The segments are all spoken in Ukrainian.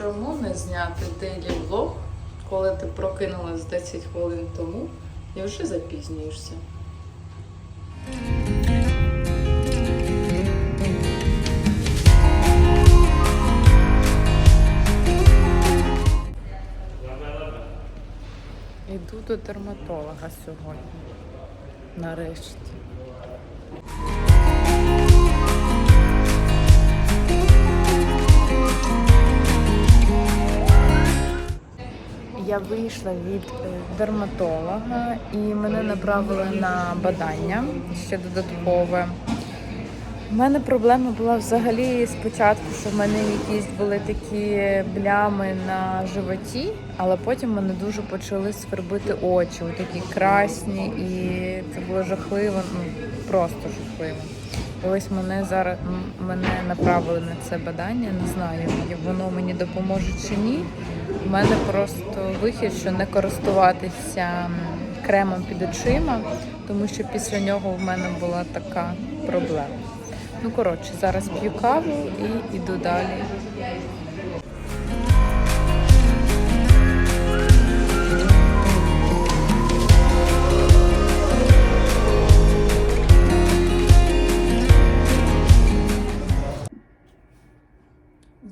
Чому не зняти дейлі влог, коли ти прокинулась 10 хвилин тому і вже запізнюєшся? Йду до дерматолога сьогодні. Нарешті. Я вийшла від е, дерматолога і мене направили на бадання ще додаткове. У мене проблема була взагалі спочатку, що в мене якісь були такі блями на животі, але потім мене дуже почали свербити очі, такі красні, і це було жахливо, ну просто жахливо. І ось мене зараз мене направили на це бадання. Не знаю, воно мені допоможе чи ні. У мене просто вихід, що не користуватися кремом під очима, тому що після нього в мене була така проблема. Ну, коротше, зараз п'ю каву і йду далі.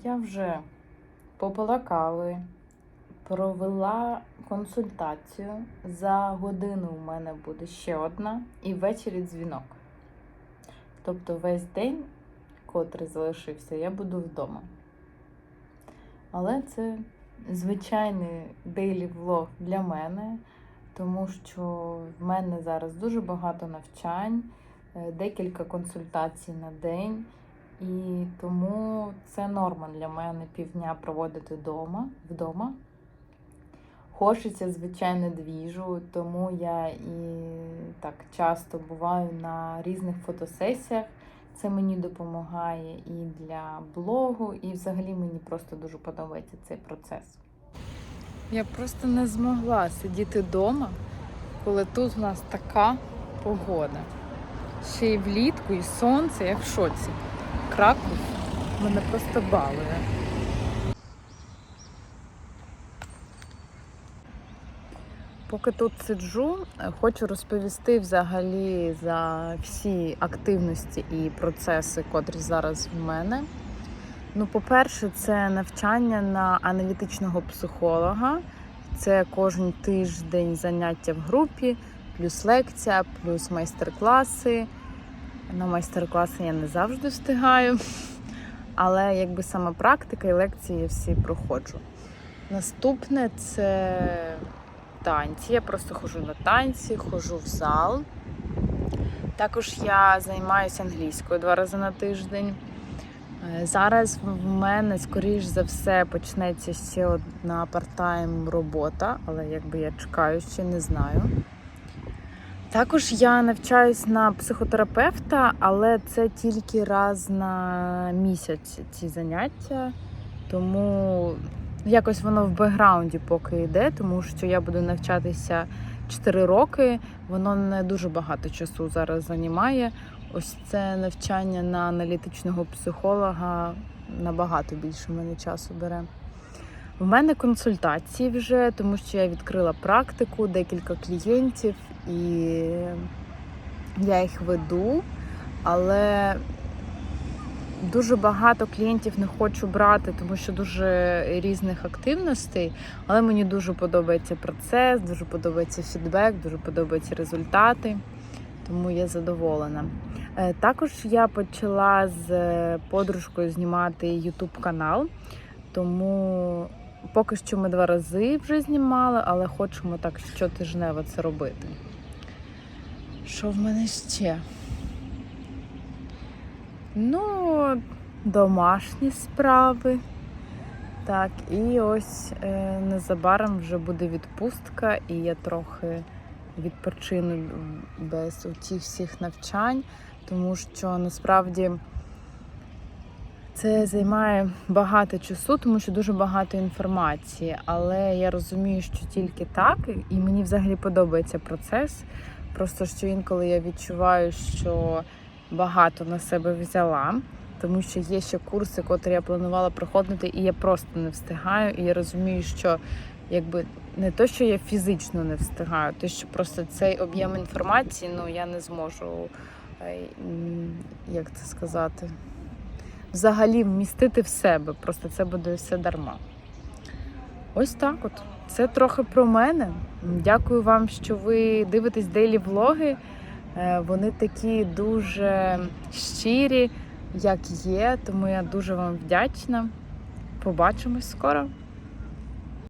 Я вже попила кави, провела консультацію. За годину у мене буде ще одна і ввечері дзвінок. Тобто весь день, котрий залишився, я буду вдома. Але це звичайний дейлі влог для мене, тому що в мене зараз дуже багато навчань, е, декілька консультацій на день. І тому це норма для мене півдня проводити вдома, вдома. Хочеться, звичайно, двіжу, тому я і так часто буваю на різних фотосесіях. Це мені допомагає і для блогу, і взагалі мені просто дуже подобається цей процес. Я просто не змогла сидіти вдома, коли тут у нас така погода. Ще й влітку, і сонце, я в шоці. Краков мене просто балує. Поки тут сиджу, хочу розповісти взагалі за всі активності і процеси, котрі зараз в мене. Ну, по-перше, це навчання на аналітичного психолога. Це кожен тиждень заняття в групі, плюс лекція, плюс майстер-класи. На майстер-класи я не завжди встигаю, але якби сама практика і лекції я всі проходжу. Наступне це танці. Я просто ходжу на танці, ходжу в зал. Також я займаюся англійською два рази на тиждень. Е, Зараз в мене, скоріш за все, почнеться ще одна парт-тайм робота, але якби я чекаю, ще не знаю. Також я навчаюсь на психотерапевта, але це тільки раз на місяць ці заняття. Тому якось воно в бекграунді поки йде, тому що я буду навчатися 4 роки. Воно не дуже багато часу зараз займає. Ось це навчання на аналітичного психолога набагато більше мене часу бере. В мене консультації вже, тому що я відкрила практику, декілька клієнтів, і я їх веду, але дуже багато клієнтів не хочу брати, тому що дуже різних активностей. Але мені дуже подобається процес, дуже подобається фідбек, дуже подобаються результати, тому я задоволена. Е, Також я почала з е, подружкою знімати YouTube канал, тому поки що ми два рази вже знімали, але хочемо так щотижнево це робити. Що в мене ще? Ну, домашні справи. Так, і ось е, незабаром вже буде відпустка, і я трохи відпочину без цих всіх навчань, тому що насправді це займає багато часу, тому що дуже багато інформації. Але я розумію, що тільки так, і мені взагалі подобається процес. Просто що інколи я відчуваю, що багато на себе взяла. тому що є ще курси, котрі я планувала проходити, і я просто не встигаю. І я розумію, що якби не то, що я фізично не встигаю, то що просто цей об'єм інформації, ну я не зможу, як це сказати, взагалі вмістити в себе. Просто це буде все дарма. Ось так от. Це трохи про мене. Дякую вам, що ви дивитесь дейлі влоги. Вони такі дуже щирі, як є, тому я дуже вам вдячна. Побачимось скоро.